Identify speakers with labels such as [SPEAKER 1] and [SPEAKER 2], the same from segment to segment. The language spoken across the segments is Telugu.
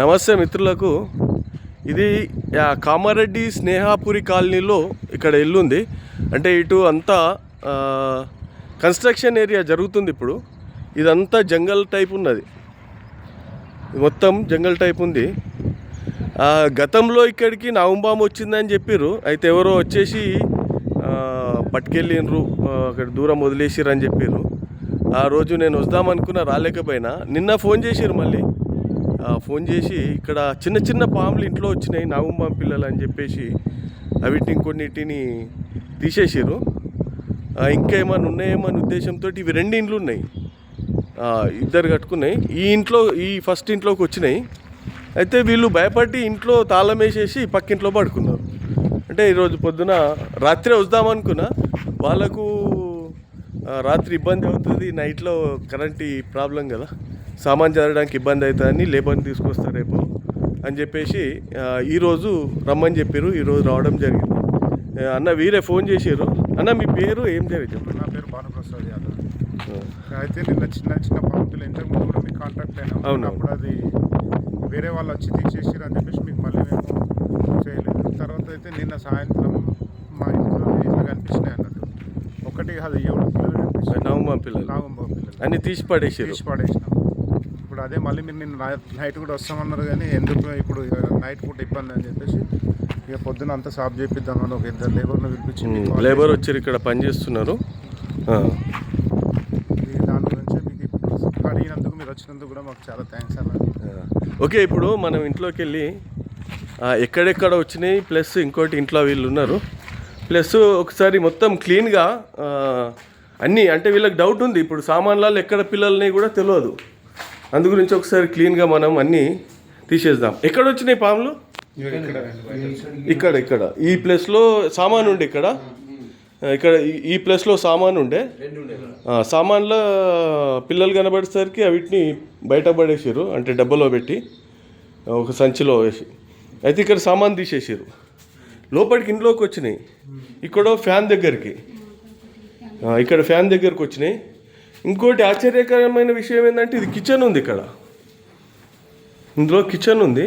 [SPEAKER 1] నమస్తే మిత్రులకు. ఇది కామారెడ్డి స్నేహాపురి కాలనీలో ఇక్కడ ఇల్లుంది. అంటే ఇటు అంతా కన్స్ట్రక్షన్ ఏరియా జరుగుతుంది ఇప్పుడు. ఇదంతా జంగల్ టైప్ ఉన్నది. మొత్తం జంగల్ టైప్ ఉంది. గతంలో ఇక్కడికి నవంబామ్ వచ్చిందని చెప్పారు అయితే ఎవరో వచ్చేసి పట్టుకెళ్ళినరు పట్టుకెళ్ళిండ్రు. అక్కడ దూరం వదిలేసిర్రు అని చెప్పారు ఆ రోజు నేను వద్దామనుకున్నా రాలేకపోయినా. నిన్న ఫోన్ చేసిరు మళ్ళీ. ఫోన్ చేసి ఇక్కడ చిన్న చిన్న పాములు ఇంట్లో వచ్చినాయి నాగుంబాం పిల్లలు అని చెప్పేసి అవిటిని కొన్నిటిని తీసేసారు ఆ, ఇంకా ఏమైనా ఉన్నాయేమో అనే ఉద్దేశంతో ఇవి రెండు ఇండ్లు ఉన్నాయి. ఇద్దరు కట్టుకున్నాయి. ఈ ఇంట్లో ఈ ఫస్ట్ ఇంట్లోకి వచ్చినాయి. అయితే వీళ్ళు భయపడి ఇంట్లో తాళం వేసేసి పక్కింట్లో పడుకున్నారు. అంటే ఈరోజు పొద్దున రాత్రే వద్దామనుకున్నా వాళ్ళకు రాత్రి ఇబ్బంది అవుతుంది నైట్లో కరెంట్ ప్రాబ్లం కదా. సామాన్ జరగడానికి ఇబ్బంది అవుతుందని లేబర్ని తీసుకొస్తారు రేపు అని చెప్పేసి ఈరోజు రమ్మని చెప్పారు ఈరోజు రావడం జరిగింది. అన్న వీరే ఫోన్ చేశారు అన్న మీ పేరు ఏం జరిగింది
[SPEAKER 2] నా పేరు భానుప్రసాద్ యాదవ్. అయితే నిన్న చిన్న చిన్న పంపులు ఇంతకు ముందు కూడా మీకు కాంటాక్ట్ అయినా
[SPEAKER 1] అవును.
[SPEAKER 2] అప్పుడు అది వేరే వాళ్ళు వచ్చి తీసేసారు అని చెప్పేసి మీకు మళ్ళీ మేము చేయలేదు. తర్వాత అయితే నిన్న సాయంత్రం మా ఇంట్లో ఇట్లా కనిపించినాయి అన్నట్టు. ఒకటి అది ఏడు పిల్లలు కనిపించాయి
[SPEAKER 1] నవమ పిల్లలు.
[SPEAKER 2] నాగంబాబు పిల్లలు.
[SPEAKER 1] అన్ని తీసి పడేసారు
[SPEAKER 2] తీసి పడేసినాం ఇప్పుడు అదే మళ్ళీ మీరు నిన్న నై- నైట్ కూడా వస్తామన్నారు కానీ ఎందుకు ఇప్పుడు నైట్ పూట ఇబ్బంది అని చెప్పేసి ఇక పొద్దున అంతా సాఫ్ చేపిద్దామని ఒక ఇద్దరు లేబర్ను పిలిపించి
[SPEAKER 1] లేబర్ వచ్చారు ఇక్కడ పని చేస్తున్నారు.
[SPEAKER 2] దాని గురించి మీకు ఇప్పుడు అడిగినందుకు మీరు వచ్చినందుకు కూడా మాకు చాలా థ్యాంక్స్ అన్న.
[SPEAKER 1] ఓకే ఇప్పుడు మనం ఇంట్లోకి వెళ్ళి ఎక్కడెక్కడ వచ్చినాయి ప్లస్ ఇంకోటి ఇంట్లో వీళ్ళు ఉన్నారు. ప్లస్ ఒకసారి మొత్తం క్లీన్గా అన్నీ అంటే వీళ్ళకి డౌట్ ఉంది. ఇప్పుడు సామాన్లలో ఎక్కడ పిల్లల్ని కూడా తెలియదు. అందు గురించి ఒకసారి క్లీన్గా మనం అన్నీ తీసేద్దాం. ఎక్కడ వచ్చినాయి పాములు? ఇక్కడ ఇక్కడ. ఈ ప్లేస్లో సామాన్ ఉండే ఇక్కడ. ఇక్కడ ఈ- ఈ ప్లేస్లో సామాన్ ఉండే. సామాన్లో పిల్లలు కనబడేసరికి వీటిని బయట పడేసారు అంటే డబ్బాలో పెట్టి ఒక సంచిలో వేసి. అయితే ఇక్కడ సామాన్ తీసేసారు లోపలికి ఇంట్లోకి వచ్చినాయి. ఇక్కడ ఫ్యాన్ దగ్గరికి. ఇక్కడ ఫ్యాన్ దగ్గరకు వచ్చినాయి. ఇంకోటి ఆశ్చర్యకరమైన విషయం ఏంటంటే ఇది కిచెన్ ఉంది ఇక్కడ. ఇందులో కిచెన్ ఉంది.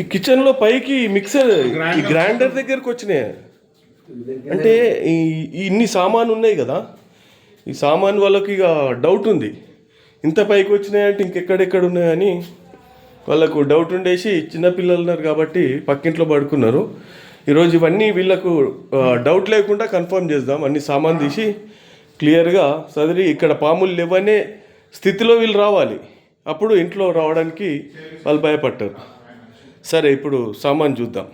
[SPEAKER 1] ఈ కిచెన్లో పైకి మిక్సర్ ఈ గ్రైండర్ దగ్గరకు వచ్చినాయి. అంటే ఈ ఈ ఇన్ని సామాన్ ఉన్నాయి కదా. ఈ సామాన్ వాళ్ళకి ఇక డౌట్ ఉంది. ఇంత పైకి వచ్చినాయంటే ఇంకెక్కడెక్కడ ఉన్నాయని వాళ్ళకు డౌట్ ఉండేసి చిన్నపిల్లలు ఉన్నారు కాబట్టి పక్కింట్లో పడుకున్నారు. ఈరోజు ఇవన్నీ వీళ్ళకు డౌట్ లేకుండా కన్ఫర్మ్ చేద్దాం. అన్ని సామాన్ తీసి క్లియర్గా చదివి ఇక్కడ పాములు లేవనే స్థితిలో వీళ్ళు రావాలి. అప్పుడు ఇంట్లో రావడానికి వాళ్ళు భయపడతారు సరే ఇప్పుడు సామాన్ చూద్దాం.